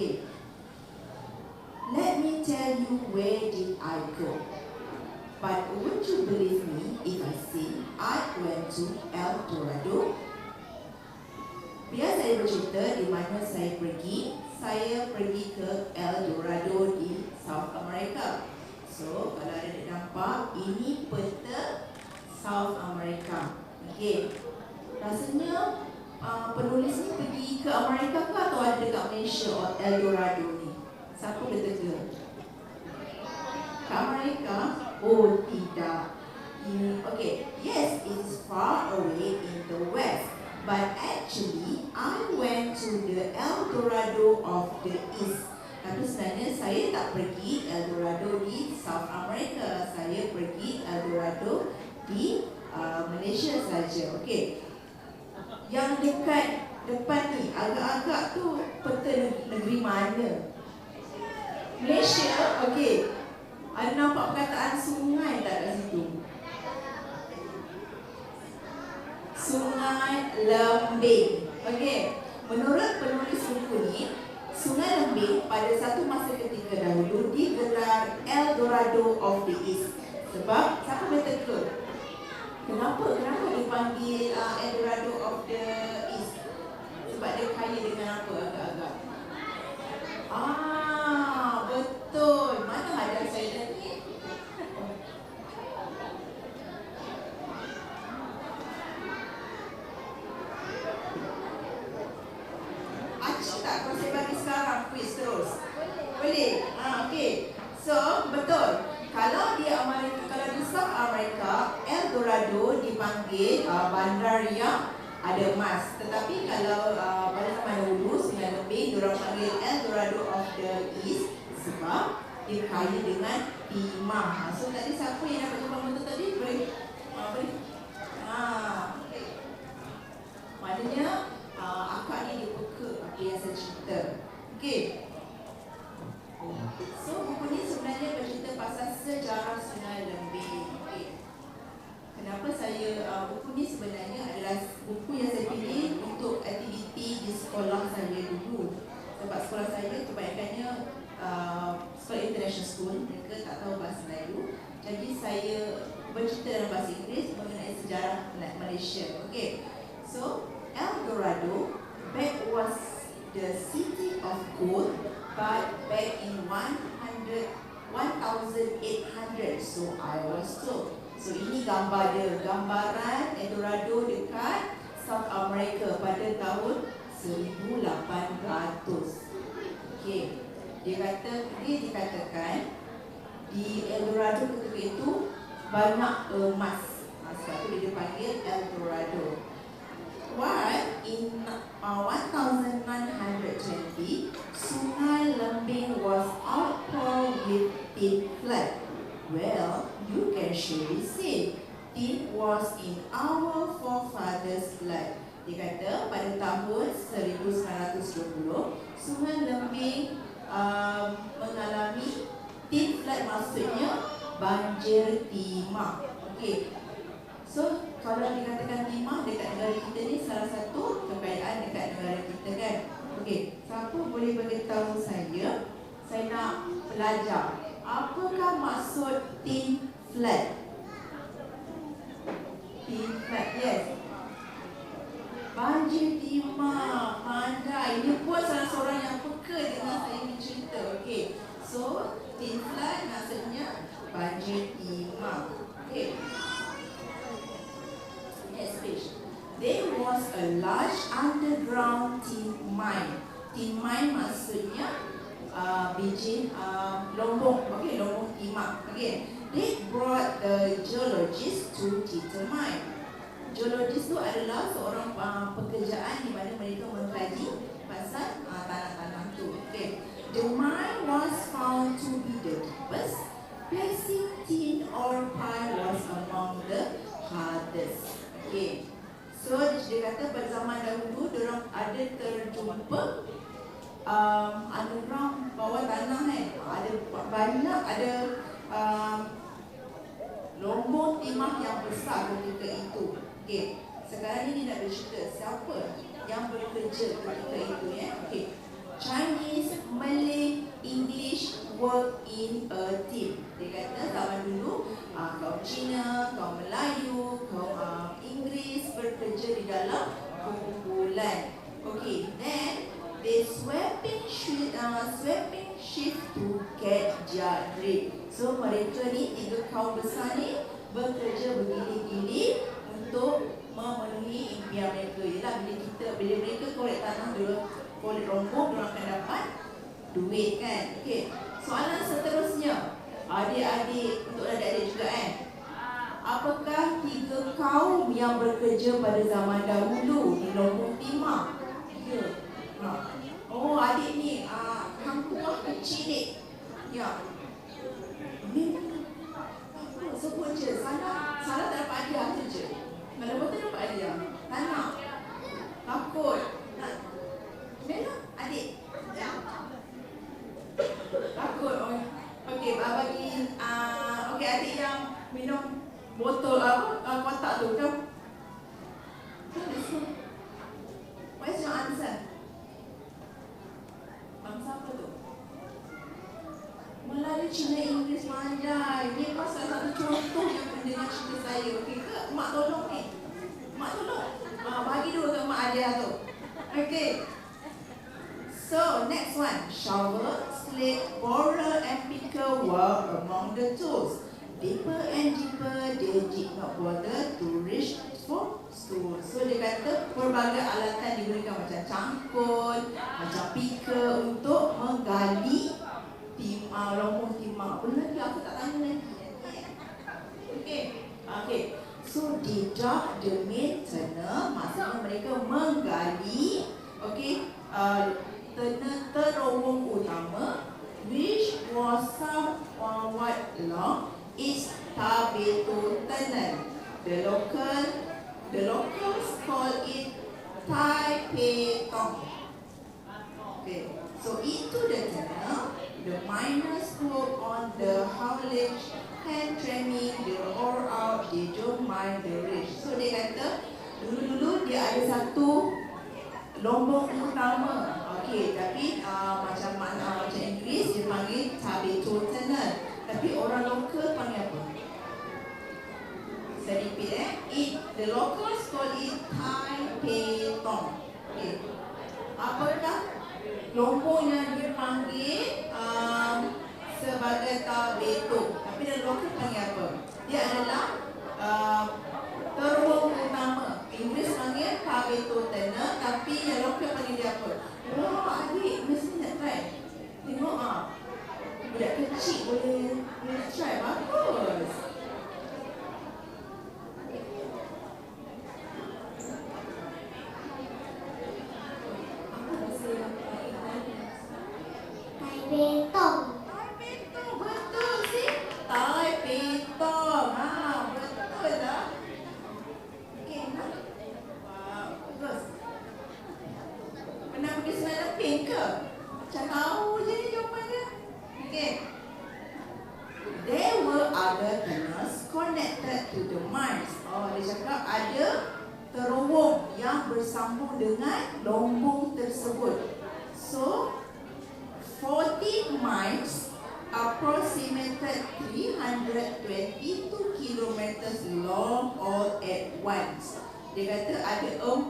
Okay. Let me tell you where did I go. But would you believe me if I say I went to El Dorado? Biar saya bercerita di mana saya pergi, saya pergi ke El Dorado di South America. So, kalau ada nampak, ini peta South America. Okey. Rasanya uh, penulis ni pergi ke Amerika ke atau ada dekat Malaysia El Dorado ni? Siapa boleh teka? Ke Amerika? Oh, tidak. In, okay, yes, it is far away in the west. But actually, I went to the El Dorado of the east. Tapi sebenarnya saya tak pergi El Dorado di South America. Saya pergi El Dorado di uh, Malaysia saja. Okey. Yang dekat depan ni agak-agak tu peta negeri mana? Malaysia. Okey. Ada nampak perkataan sungai tak kat situ? Sungai Lembing. Okey. Menurut penulis buku ni, Sungai Lembing pada satu masa ketika dahulu digelar El Dorado of the East. Sebab siapa boleh? Kenapa? Kenapa dipanggil uh, El Dorado of the East? Sebab dia kaya dengan apa agak-agak? Ah, betul. Mana ada saya tadi? Acik tak kalau saya bagi sekarang quiz terus? Boleh? Ah, okey. So, betul. Kalau di Amerika, kalau di South America, El Dorado dipanggil uh, bandar yang ada emas. Tetapi kalau uh, pada zaman dahulu, sembilan lebih, diorang panggil El Dorado of the East sebab dia kaya dengan timah. Ha, So, tadi siapa yang dapat jumpa betul tadi? Boleh? Uh, boleh? Ah, okay. Maknanya uh, akak ni dia peka apa. Okey. Inggeris mengenai sejarah Malaysia. Okey. So El Dorado back was the city of gold but back in 100 1800 so I was told so ini gambar dia gambaran El Dorado dekat South America pada tahun 1800 okey dia kata dia dikatakan di El Dorado ketika itu banyak emas Ha, sebab tu dia dipanggil El Dorado While in uh, 1920, Sungai Lembing was outpour with tin flat. Well, you can surely say tin was in our forefathers' blood. Dia kata pada tahun 1920, Sungai Lembing um, mengalami tin flood maksudnya banjir timah. Okey. So, kalau dikatakan timah dekat negara kita ni salah satu kekayaan dekat negara kita kan. Okey, siapa boleh beritahu saya? Saya nak belajar. Apakah maksud thin flat? Thin flat, yes. Banjir timah, pandai. Ini pun salah seorang yang peka dengan saya ini cerita. Okay. So, thin flat maksudnya banjir timah. Okay. Next page. There was a large underground tin mine. Tin mine maksudnya uh, biji uh, lombong, okay, lombong timah. Okay, they brought the geologist to determine. Geologist itu adalah seorang uh, pekerjaan di mana mereka mengkaji pasal uh, tanah-tanah tu. Okay, the mine was found to be the deepest. Placing tin or pile was among the hardest. Okay. So dia kata pada zaman dahulu orang ada terjumpa um, underground bawah tanah kan ada banyak ada um, lombong timah yang besar ketika itu. Okay. Sekarang ini nak bercerita siapa yang bekerja ketika itu ya. Okay. Chinese, Malay, English work in a team. Dia kata zaman dulu uh, kaum Cina, kaum Melayu, kaum uh, Inggeris bekerja di dalam kumpulan. Okay, then they swapping shift, uh, swapping shift to get jadri. So mereka ni tiga kaum besar ni bekerja bergilir-gilir untuk memenuhi impian mereka. Ialah bila kita bila mereka korek tanah dulu, korek rombong, mereka akan dapat duit kan. Okay. Soalan seterusnya, adik-adik untuk adik-adik juga kan. Apakah tiga kaum yang bekerja pada zaman dahulu di Lombok Timah? Ya. Ha. Oh, adik ni uh, kampung kecil ni. Ya. Ni apa? Sebut je. Salah, salah tak dapat hadiah tu je. Kalau betul dapat hadiah. Tak nak. Takut. Nak. Bella, adik. Takut. Oh. Okey, bagi uh, okey adik yang minum botol apa uh, kotak tu kan? What's your answer? Bangsa apa tu? Melayu, Cina, Inggeris, Mandai. Ini pasal satu contoh yang mendengar cerita saya. Okey ke? Mak tolong ni. Mak tolong. Uh, bagi dua ke mak ada tu. Okey. So, next one. Shovel, slate, borer and picker were among the tools. Deeper and deeper, they did not bother to reach for stool. So, dia kata pelbagai alatan digunakan macam cangkul, macam picker untuk menggali tim, uh, lombong timah. Apa lagi? Aku tak tanya lagi. Okay. Okay. So, they dug the main tunnel. Maksudnya mereka menggali. Okay. Uh, tunnel terowong utama which was somewhat long is Tabeto Tunnel. The local the locals call it Taipei Tong. Okay, so into the tunnel, the miners work on the haulage, hand trimming, the ore out, they don't mind the rich. So dia kata, dulu-dulu dia ada satu lombong utama. Okey, tapi uh, macam mana macam Inggeris dia panggil Tabeto Tunnel. Tapi orang lokal panggil apa? Saya repeat eh. It, the locals call it Taipei Tong. Okay. Apakah lombong yang dia panggil um, sebagai Tabeto? Tapi the local panggil apa? Dia adalah uh, terowong utama. Inggeris panggil Tabeto Tunnel. Tapi yang lokal panggil dia apa? Oh! Approximated 322 kilometers long all at once. Dia kata ada 14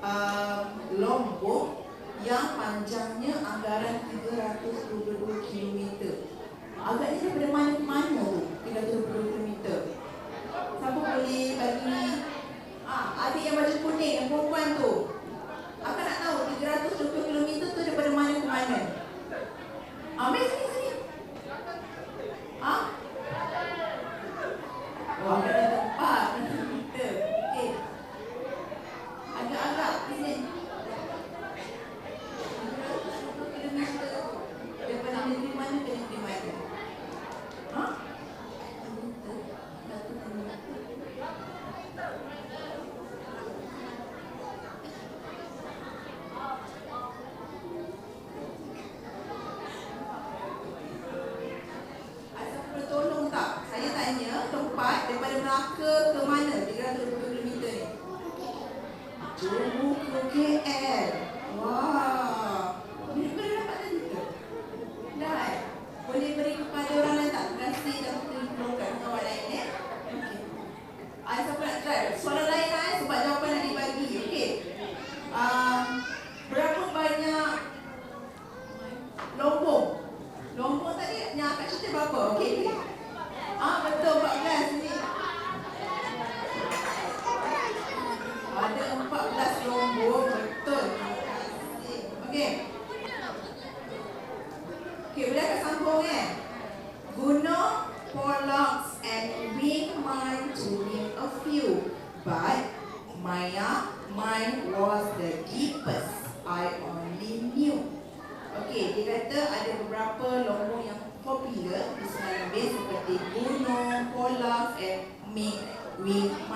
um, lombok yang panjangnya anggaran 322 kilometer. Agaknya daripada mana ke mana tu 322 kilometer. Siapa boleh bagi ah, adik yang baju kuning yang perempuan tu Akak nak tahu 320 km tu daripada mana ke mana? Ambil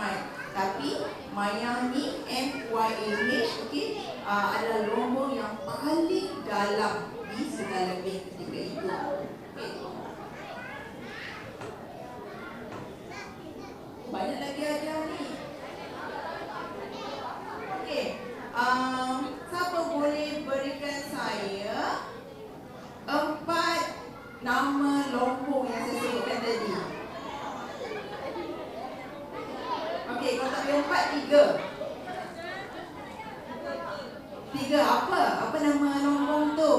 Mine. Tapi Maya ni M-Y-A-H okey, uh, adalah lombong yang paling dalam di Lembeh ketika itu. Okey. Banyak lagi ajar ni. Okey. Um, siapa boleh berikan saya empat nama lombong yang saya sebutkan tadi? Okey, kalau tak boleh empat, tiga. Tiga apa? Apa nama lombong tu?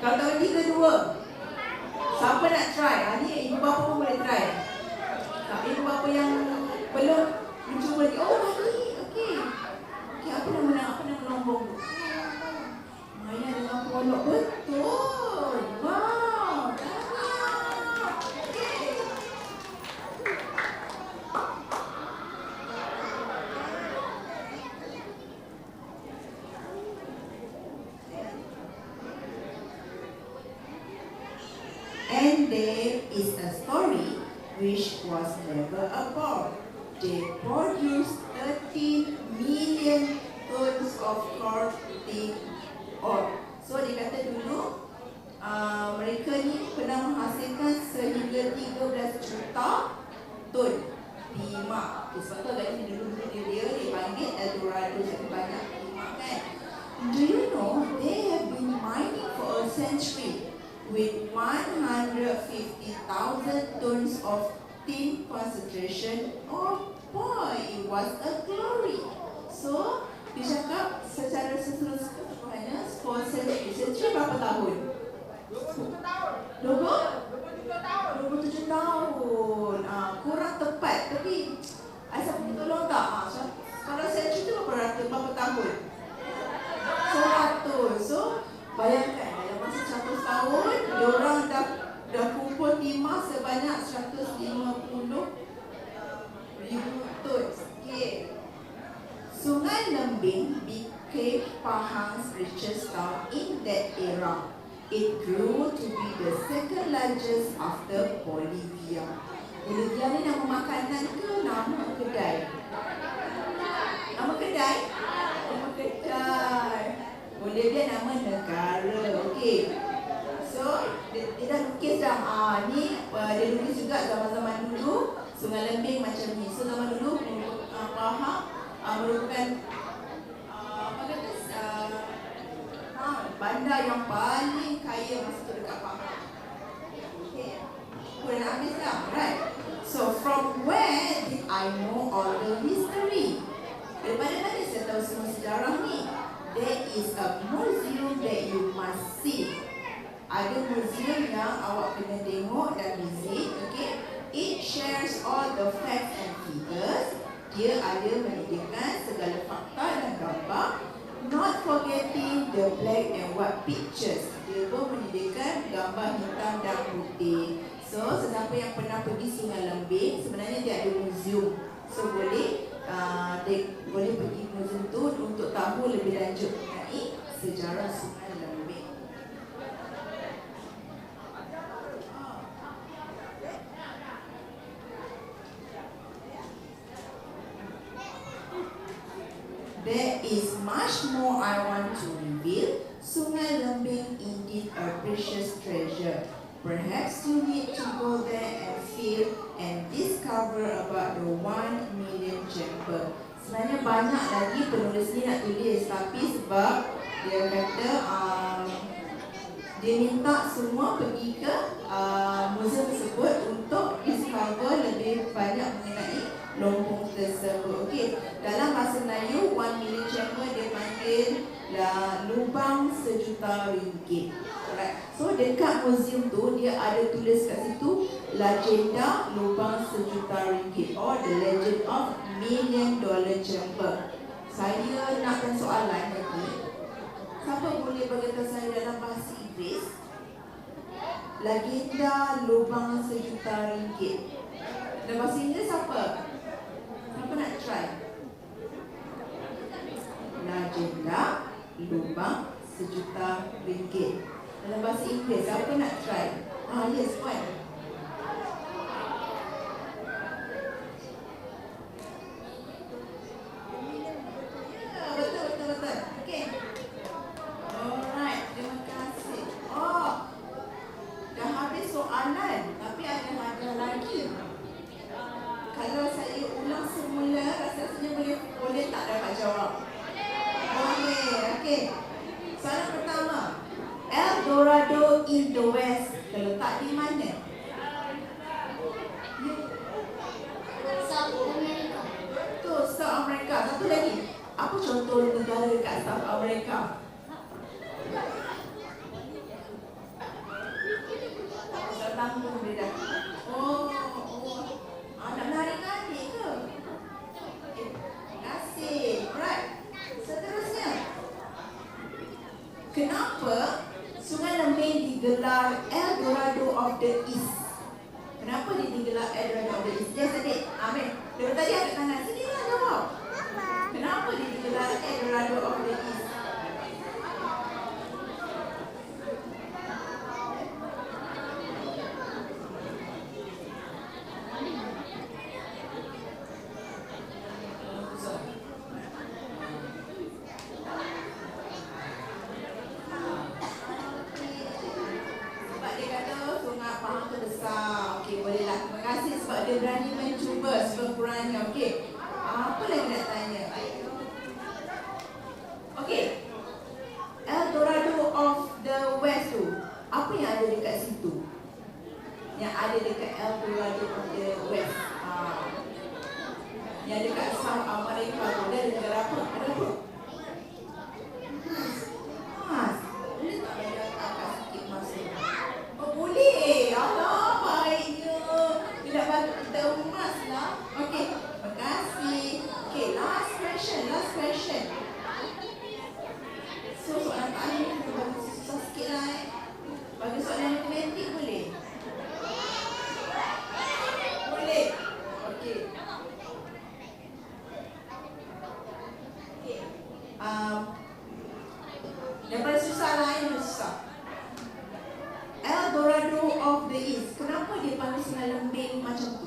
Kalau boleh tiga, dua. Siapa nak try? Ha, ni ibu bapa pun boleh try. Tak, ibu bapa yang belum mencuba lagi. Oh, lagi. Okey. Okey, apa nama apa nama lombong tu? Maya dengan polok betul. Wow. tahniah. Okey. And there is a story which was never about. They produced 13 million tons of clothing ore. So dia kata dulu uh, mereka ni pernah menghasilkan sehingga 13 juta ton timah. Okay, sebab tu agaknya dulu dia, dia dipanggil Eldorado jadi banyak timah kan. Do you know they have been mining for a century with 150,000 tons of tin concentration. Oh boy, it was a glory. So, dia cakap secara seterusnya for century. Century berapa tahun? 27 tahun. 27 tahun. Ah, kurang tepat. Tapi, Aisyah boleh tolong tak? Ah, so- kalau century tu berapa ratus? Berapa tahun? 100. So, bayangkan dalam masa 100 tahun, diorang dah dah kumpul timah sebanyak 150 ribu tons. Okay. Sungai Lembing became Pahang's richest town in that era. It grew to be the second largest after Bolivia. Bolivia ni nama makanan ke nama kedai? Nama kedai? Nama kedai. Bolivia nama negara. Okey. So, dia, dia dah lukis dah. Ah, ni uh, dia lukis juga zaman-zaman dulu. Sungai Lembing macam ni. So, zaman dulu uh, Pahang uh, merupakan bandar yang paling kaya masa tu dekat Pahang. Okay. Nak habis dah, right? So from where did I know all the history? Daripada mana saya tahu semua sejarah ni? There is a museum that you must see. Ada museum yang awak kena tengok dan visit, okay? It shares all the facts and figures. Dia ada menyediakan segala fakta dan gambar. Not forgetting the black and white pictures. Dia pun menyediakan gambar hitam dan putih. So, sesiapa yang pernah pergi Sungai Lembing, sebenarnya dia ada museum. So, boleh uh, boleh pergi museum tu untuk tahu lebih lanjut mengenai sejarah Sungai Lembing. There is much more I want to reveal. Sungai Lembing indeed a precious treasure. Perhaps you need to go there and feel and discover about the one million chamber. Sebenarnya banyak lagi penulis ni nak tulis tapi sebab dia kata um, dia minta semua pergi ke uh, museum tersebut untuk discover lebih banyak mengenai lompong tersebut. Okey, dalam bahasa Melayu, one million chamber dia panggil lah, lubang sejuta ringgit. Alright. So dekat museum tu dia ada tulis kat situ legenda lubang sejuta ringgit or the legend of million dollar chamber. Saya nakkan soalan lagi. Siapa boleh beritahu saya dalam bahasa Inggeris? Legenda lubang sejuta ringgit. Dalam bahasa Inggeris apa? Nak try? Legenda lubang sejuta ringgit. Dalam bahasa Inggeris, siapa nak try? Ah, yes, Puan. Ya, betul, betul, betul. Okey. Alright, terima kasih. Oh, dah habis soalan, tapi ada hadiah lagi. Kalau saya ulang semula, rasanya boleh boleh tak dapat jawab? Boleh, okey. Soalan pertama. El Dorado in the West terletak di mana? South America. Tu, South America. Satu lagi. Apa contoh negara dekat South America? Saya tanggung dia dah. Oh, oh. Ah, nak lari adik ke? Okay. Terima kasih. Right. Seterusnya. Kenapa Sungai Lembing digelar El Dorado of the East? Kenapa dia digelar El Dorado of the East? Yes, adik. Amin. Dari tadi angkat tangan. Sini lah jawab. Kenapa dia digelar El Dorado of the East? Sebab dia kata sungai Pahang tu besar. Okey, bolehlah. Terima kasih sebab dia berani mencuba sekurang-kurangnya. Okey. Apa lagi nak tanya? Okey. El Dorado of the West tu. Apa yang ada dekat situ? Yang ada dekat El Dorado of the West. Ah. Yang dekat South America tu. Dia ada negara apa? Ada apa? Mas. Boleh tak bagi kakak sikit masa? Oh boleh. Allah baiknya. Tidak bagi kita emas lah. Okey. Terima kasih. Okey, last question. Last question. So soalan tadi kita bagi susah sikit lah eh. Bagi soalan matematik boleh? Boleh. Okey. Okey. Um, yang paling susah lah yang paling susah. El Dorado of the East. Kenapa dia panggil Sungai Lembing macam tu?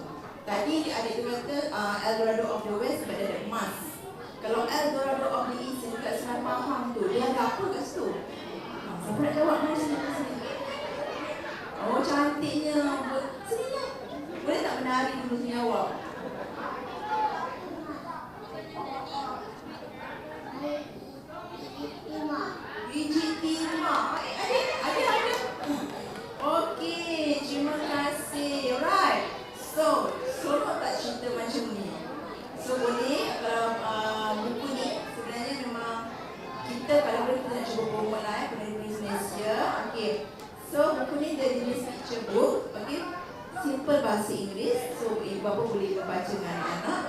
Tadi dia kata uh, El Dorado of the West sebab dia ada emas. Kalau El Dorado of the East yang dekat Sungai Pahang tu, dia ada apa kat situ? Ha, Siapa nak jawab? Mari sini, mari sini. Oh, cantiknya. Sini lah. Boleh tak menari dulu sini awak? Lima. Biji timah. Eh, adik, Okay. So buku ni dia jenis picture book. Okay. Simple bahasa Inggeris. So ibu bapa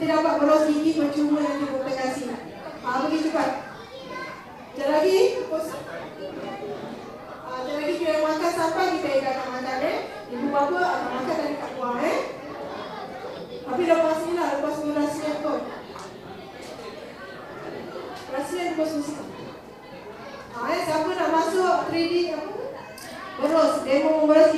Kita dapat boros gigi percuma nanti kita kasih. Ha, pergi cepat. Sekejap lagi. Ha, sekejap lagi kita makan sampai kita dah akan makan eh. Ibu bapa akan makan dari kat luar eh. Tapi lepas ni lah, lepas ni rahsia kot. Rahsia lepas musik. Ha, eh, siapa nak masuk 3D apa? Boros, demo boros